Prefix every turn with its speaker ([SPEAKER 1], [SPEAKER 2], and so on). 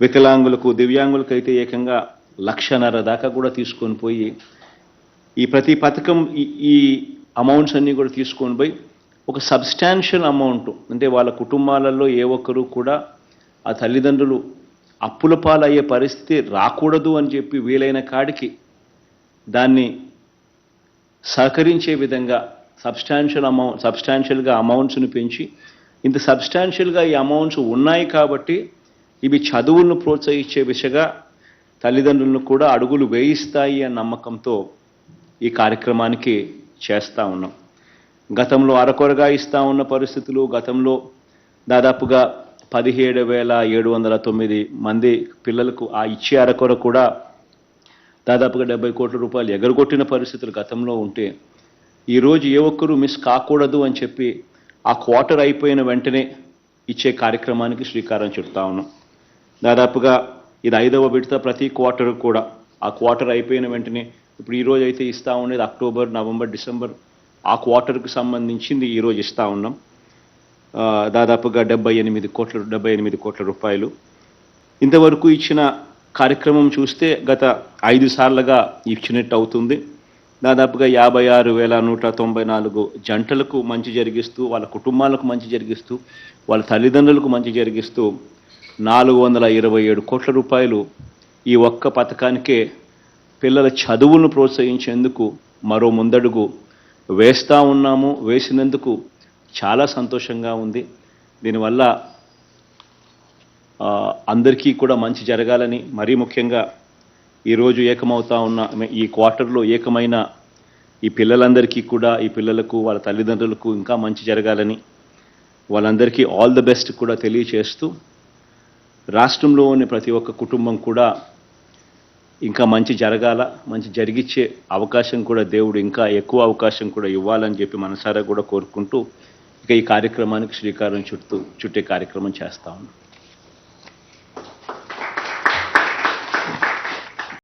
[SPEAKER 1] వికలాంగులకు దివ్యాంగులకు అయితే ఏకంగా లక్షన్నర దాకా కూడా తీసుకొని పోయి ఈ ప్రతి పథకం ఈ- ఈ అమౌంట్స్ అన్నీ కూడా తీసుకొని పోయి ఒక సబ్స్టాన్షియల్ అమౌంట్. అంటే వాళ్ళ కుటుంబాలలో ఏ ఒక్కరూ కూడా ఆ తల్లిదండ్రులు అప్పుల పాలయ్యే పరిస్థితి రాకూడదు అని చెప్పి వీలైన కాడికి దాన్ని సహకరించే విధంగా సబ్స్టాన్షియల్ అమౌంట్ సబ్స్టాన్షియల్గా అమౌంట్స్ని పెంచి ఇంత సబ్స్టాన్షియల్గా ఈ అమౌంట్స్ ఉన్నాయి కాబట్టి ఇవి చదువులను ప్రోత్సహించే దిశగా తల్లిదండ్రులను కూడా అడుగులు వేయిస్తాయి అన్న నమ్మకంతో ఈ కార్యక్రమానికి చేస్తూ ఉన్నాం. గతంలో అరకొరగా ఇస్తా ఉన్న పరిస్థితులు గతంలో దాదాపుగా పదిహేడు వేల ఏడు వందల తొమ్మిది మంది పిల్లలకు ఆ ఇచ్చే అరకొర కూడా దాదాపుగా డెబ్బై కోట్ల రూపాయలు ఎగరగొట్టిన పరిస్థితులు గతంలో ఉంటే ఈరోజు ఏ ఒక్కరూ మిస్ కాకూడదు అని చెప్పి ఆ క్వార్టర్ అయిపోయిన వెంటనే ఇచ్చే కార్యక్రమానికి శ్రీకారం చుడతా ఉన్నాం. దాదాపుగా ఇది ఐదవ విడత ప్రతి క్వార్టర్ కూడా. ఆ క్వార్టర్ అయిపోయిన వెంటనే ఇప్పుడు ఈరోజు అయితే ఇస్తా ఉండేది అక్టోబర్ నవంబర్ డిసెంబర్. ఆ క్వార్టర్కి సంబంధించింది ఈరోజు ఇస్తూ ఉన్నాం. దాదాపుగా డెబ్బై ఎనిమిది కోట్ల డెబ్బై ఎనిమిది కోట్ల రూపాయలు. ఇంతవరకు ఇచ్చిన కార్యక్రమం చూస్తే గత ఐదు సార్లుగా ఇచ్చినట్టు అవుతుంది. దాదాపుగా యాభై ఆరు వేల నూట తొంభై నాలుగు జంటలకు మంచి జరిగిస్తూ వాళ్ళ కుటుంబాలకు మంచి జరిగిస్తూ వాళ్ళ తల్లిదండ్రులకు మంచి జరిగిస్తూ నాలుగు వందల ఇరవై ఏడు కోట్ల రూపాయలు ఈ ఒక్క పథకానికే పిల్లల చదువులను ప్రోత్సహించేందుకు మరో ముందడుగు వేస్తూ ఉన్నాము వేసినందుకు చాలా సంతోషంగా ఉంది. దీనివల్ల అందరికీ కూడా మంచి జరగాలని మరీ ముఖ్యంగా ఈరోజు ఏకమవుతా ఉన్న ఈ క్వార్టర్లో ఏకమైన ఈ పిల్లలందరికీ కూడా ఈ పిల్లలకు వాళ్ళ తల్లిదండ్రులకు ఇంకా మంచి జరగాలని వాళ్ళందరికీ ఆల్ ద బెస్ట్ కూడా తెలియచేస్తూ రాష్ట్రంలో ఉన్న ప్రతి ఒక్క కుటుంబం కూడా ఇంకా మంచి జరగాల మంచి జరిగిచ్చే అవకాశం కూడా దేవుడు ఇంకా ఎక్కువ అవకాశం కూడా ఇవ్వాలని చెప్పి మనసారా కూడా కోరుకుంటూ ఇక ఈ కార్యక్రమానికి శ్రీకారం చుట్టూ చుట్టే కార్యక్రమం చేస్తా ఉన్నాం.